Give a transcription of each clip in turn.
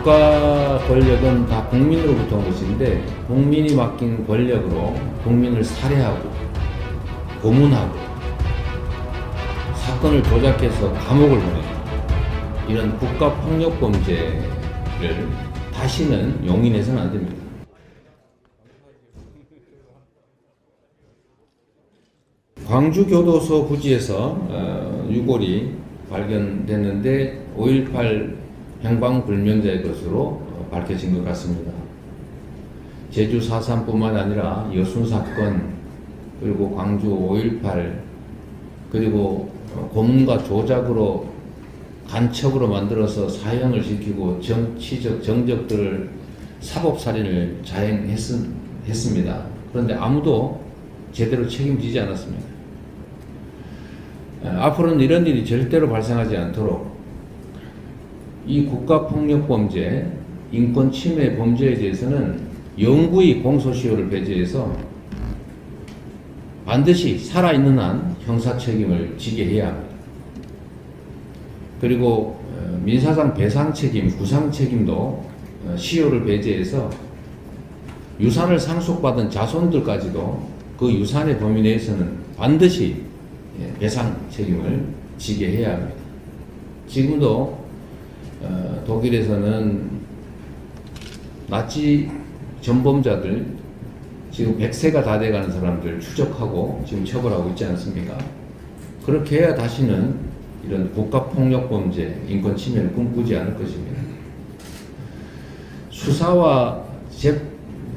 국가 권력은 다 국민으로부터 온 것인데 국민이 맡긴 권력으로 국민을 살해하고 고문하고 사건을 조작해서 감옥을 보내고 이런 국가 폭력 범죄를 다시는 용인해서는 안 됩니다. 광주 교도소 부지에서 어, 유골이 발견됐는데 5.18 행방 불명자의 것으로 어, 밝혀진 것 같습니다. 제주 4.3뿐만 아니라 여순 사건 그리고 광주 5.18 그리고 어, 고문과 조작으로 간첩으로 만들어서 사형을 시키고 정치적 정적들을 사법살인을 자행했습니다. 그런데 아무도 제대로 책임지지 않았습니다. 에, 앞으로는 이런 일이 절대로 발생하지 않도록 이 국가폭력 범죄, 인권 침해 범죄에 대해서는 영구히 공소시효를 배제해서 반드시 살아있는 한 형사 책임을 지게 해야 합니다. 그리고 어, 민사상 배상 책임, 구상 책임도 어, 시효를 배제해서 유산을 상속받은 자손들까지도 그 유산의 범위 내에서는 반드시 예, 배상 책임을 지게 해야 합니다. 지금도 어, 독일에서는 나치 전범자들 지금 100세가 다 돼가는 사람들 추적하고 지금 처벌하고 있지 않습니까? 그렇게 해야 다시는 이런 국가폭력범죄, 인권 침해를 꿈꾸지 않을 것입니다. 수사와 재,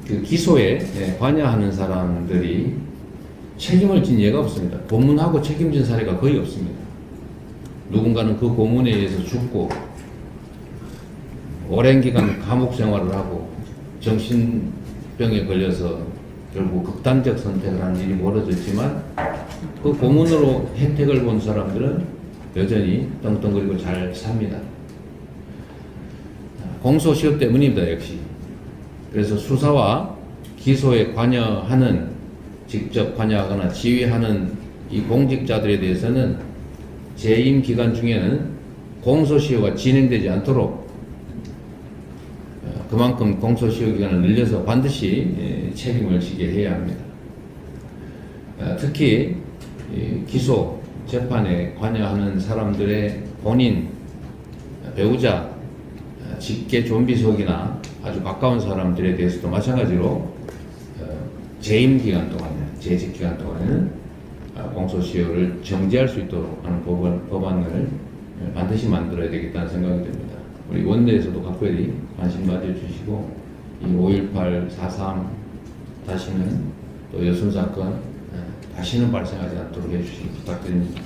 그 기소에 예, 관여하는 사람들이 책임을 진 예가 없습니다. 고문하고 책임진 사례가 거의 없습니다. 누군가는 그 고문에 의해서 죽고 오랜 기간 감옥 생활을 하고 정신병에 걸려서 결국 극단적 선택을 한 일이 벌어졌지만 그 고문으로 혜택을 본 사람들은 여전히 떵떵거리고 잘 삽니다. 공소시효 때문입니다, 역시. 그래서 수사와 기소에 관여하는, 직접 관여하거나 지휘하는 이 공직자들에 대해서는 재임 기간 중에는 공소시효가 진행되지 않도록 어, 그만큼 공소시효 기간을 늘려서 반드시 예, 책임을 지게 해야 합니다. 어, 특히 이 기소 재판에 관여하는 사람들의 본인 배우자 어, 직계 좀비 속이나 아주 가까운 사람들에 대해서도 마찬가지로 어, 재임 기간 동안에 재직 기간 동안에는 어, 공소시효를 정지할 수 있도록 하는 법안, 법안을 반드시 만들어야 되겠다는 생각이 듭니다. 우리 원내에서도 각별히 관심 가져주시고 이 5.18, 4.3 다시는 또 여순 사건 에, 다시는 발생하지 않도록 해주시기 부탁드립니다.